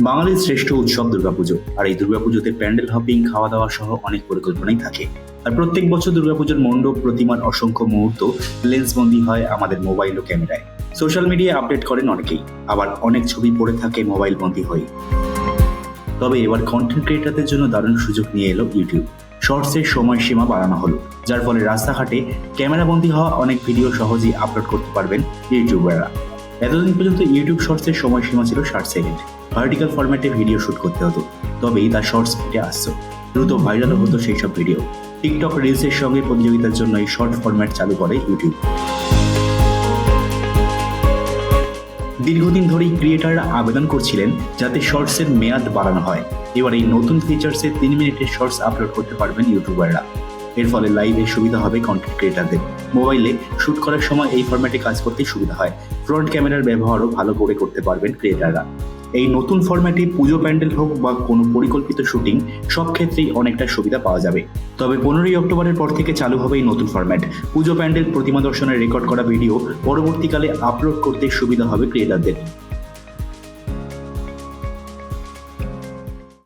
বাঙালির শ্রেষ্ঠ উৎসব দুর্গাপুজো। আর এই দুর্গাপুজোতে প্যান্ডেল, হপিং খাওয়া দাওয়া সহ অনেক পরিকল্পনাই থাকে। আর প্রত্যেক বছর দুর্গাপুজোর মণ্ডপ, প্রতিমার অসংখ্য মুহূর্ত লেন্সবন্দি হয় আমাদের মোবাইল ও ক্যামেরায়। সোশ্যাল মিডিয়ায় আপডেট করেন অনেকেই। আবার অনেক ছবি পড়ে থাকে মোবাইল বন্দি হয়ে। তবে এবার কন্টেন্ট ক্রিয়েটারদের জন্য দারুণ সুযোগ নিয়ে এলো ইউটিউব শর্টসের সময়সীমা বাড়ানো হলো। যার ফলে রাস্তাঘাটে ক্যামেরাবন্দি হওয়া অনেক ভিডিও সহজেই আপলোড করতে পারবেন ইউটিউবাররা এতদিন পর্যন্ত ইউটিউব শর্টসের সময়সীমা ছিল ষাট সেকেন্ড ভার্টিক্যাল ফরম্যাটে ভিডিও শুট করতে হতো। তবেই তা শর্টস ফিটে আসতো। দ্রুত ভাইরালও হতো সেই সব ভিডিও টিকটক রিলসের সঙ্গে প্রতিযোগিতার জন্য এই শর্ট ফরম্যাট চালু করে ইউটিউব দীর্ঘদিন ধরেই ক্রিয়েটাররা আবেদন করছিলেন যাতে শর্টসের মেয়াদ বাড়ানো হয়। এবার এই নতুন ফিচার্সে তিন মিনিটের শর্টস আপলোড করতে পারবেন ইউটিউবাররা এর ফলে লাইভে সুবিধা হবে কন্টেন্ট ক্রিয়েটারদের মোবাইলে শুট করার সময় এই ফরম্যাটে কাজ করতে সুবিধা হয়। ফ্রন্ট ক্যামেরার ব্যবহারও ভালো করে করতে পারবেন ক্রিয়েটাররা এই নতুন ফরম্যাটে পুজো প্যান্ডেল হোক বা কোনো পরিকল্পিত শুটিং সব ক্ষেত্রেই অনেকটা সুবিধা পাওয়া যাবে। তবে পনেরোই অক্টোবরের পর থেকে চালু হবে এই নতুন ফরম্যাট পুজো প্যান্ডেল প্রতিমা দর্শনের রেকর্ড করা ভিডিও পরবর্তীকালে আপলোড করতে সুবিধা হবে ক্রিয়েটারদের